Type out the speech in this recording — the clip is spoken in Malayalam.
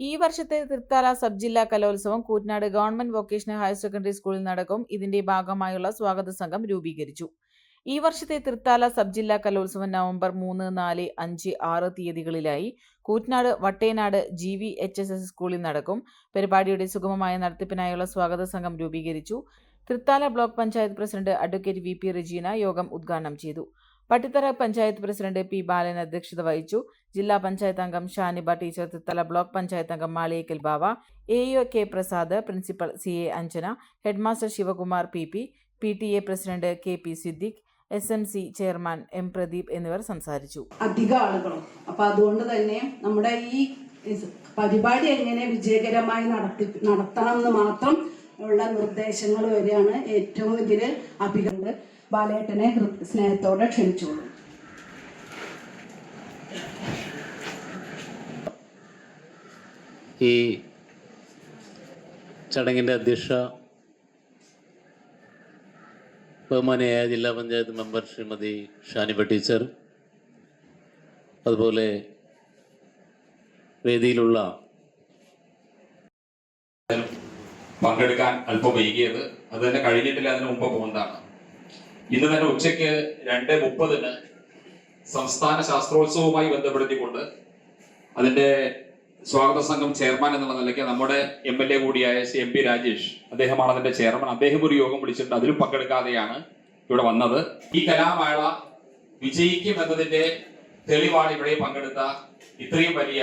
ഈ വർഷത്തെ തൃത്താല സബ് ജില്ലാ കലോത്സവം Koottanad government vocational higher secondary സ്കൂളിൽ നടക്കും. ഇതിന്റെ ഭാഗമായുള്ള സ്വാഗത സംഘം രൂപീകരിച്ചു. ഈ വർഷത്തെ തൃത്താല സബ് ജില്ലാ കലോത്സവം നവംബർ മൂന്ന് നാല് അഞ്ച് ആറ് തീയതികളിലായി Koottanad Vattenad G V H S S സ്കൂളിൽ നടക്കും. പരിപാടിയുടെ സുഗമമായ നടത്തിപ്പിനായുള്ള സ്വാഗത സംഘം രൂപീകരിച്ചു. Thrithala block panchayat president advocate V P Regina യോഗം ഉദ്ഘാടനം ചെയ്തു. പട്ടിത്തറ പഞ്ചായത്ത് പ്രസിഡന്റ് പി ബാലൻ അധ്യക്ഷത വഹിച്ചു. ജില്ലാ പഞ്ചായത്ത് അംഗം ഷാനിബ ടീച്ചർ തല ബ്ലോക്ക് പഞ്ചായത്ത് അംഗം Maliyekkal Bava A O K Prasad principal C A Anjana headmaster Sivakumar P P P T A president K P Siddique S M C chairman M Pradeep എന്നിവർ സംസാരിച്ചു. അധിക ആളുകളും. അപ്പൊ അതുകൊണ്ട് തന്നെ നമ്മുടെ ഈ പരിപാടി എങ്ങനെ വിജയകരമായി നടത്തി നടത്തണം എന്ന് മാത്രം ഉള്ള നിർദ്ദേശങ്ങൾ വരെയാണ് ഏറ്റവും ഇതിൽ അഭികണ്ട് ബാലേട്ടനെ സ്നേഹത്തോടെ ക്ഷണിച്ചോളൂ ഈ ചടങ്ങിന്റെ അധ്യക്ഷ ബഹുമാനയായ ജില്ലാ പഞ്ചായത്ത് മെമ്പർ ശ്രീമതി ഷാനിബ ടീച്ചർ അതുപോലെ വേദിയിലുള്ള പങ്കെടുക്കാൻ അല്പം വൈകിയത്. അത് തന്നെ കഴിഞ്ഞിട്ടില്ല അതിന് മുമ്പ് പോകുന്നതാണ്. ഇന്ന് തന്നെ ഉച്ചയ്ക്ക് രണ്ട് മുപ്പതിന് സംസ്ഥാന ശാസ്ത്രോത്സവവുമായി ബന്ധപ്പെടുത്തിക്കൊണ്ട് അതിന്റെ സ്വാഗത സംഘം ചെയർമാൻ എന്നുള്ള നിലയ്ക്ക് നമ്മുടെ എം എൽ എ കൂടിയായ ശ്രീ എം പി രാജേഷ് അദ്ദേഹമാണ് അതിന്റെ ചെയർമാൻ. അദ്ദേഹം ഒരു യോഗം വിളിച്ചിട്ടുണ്ട്. അതിലും പങ്കെടുക്കാതെയാണ് ഇവിടെ വന്നത്. ഈ കലാമേള വിജയിക്കും എന്നതിന്റെ തെളിവാണ് ഇവിടെ പങ്കെടുത്ത ഇത്രയും വലിയ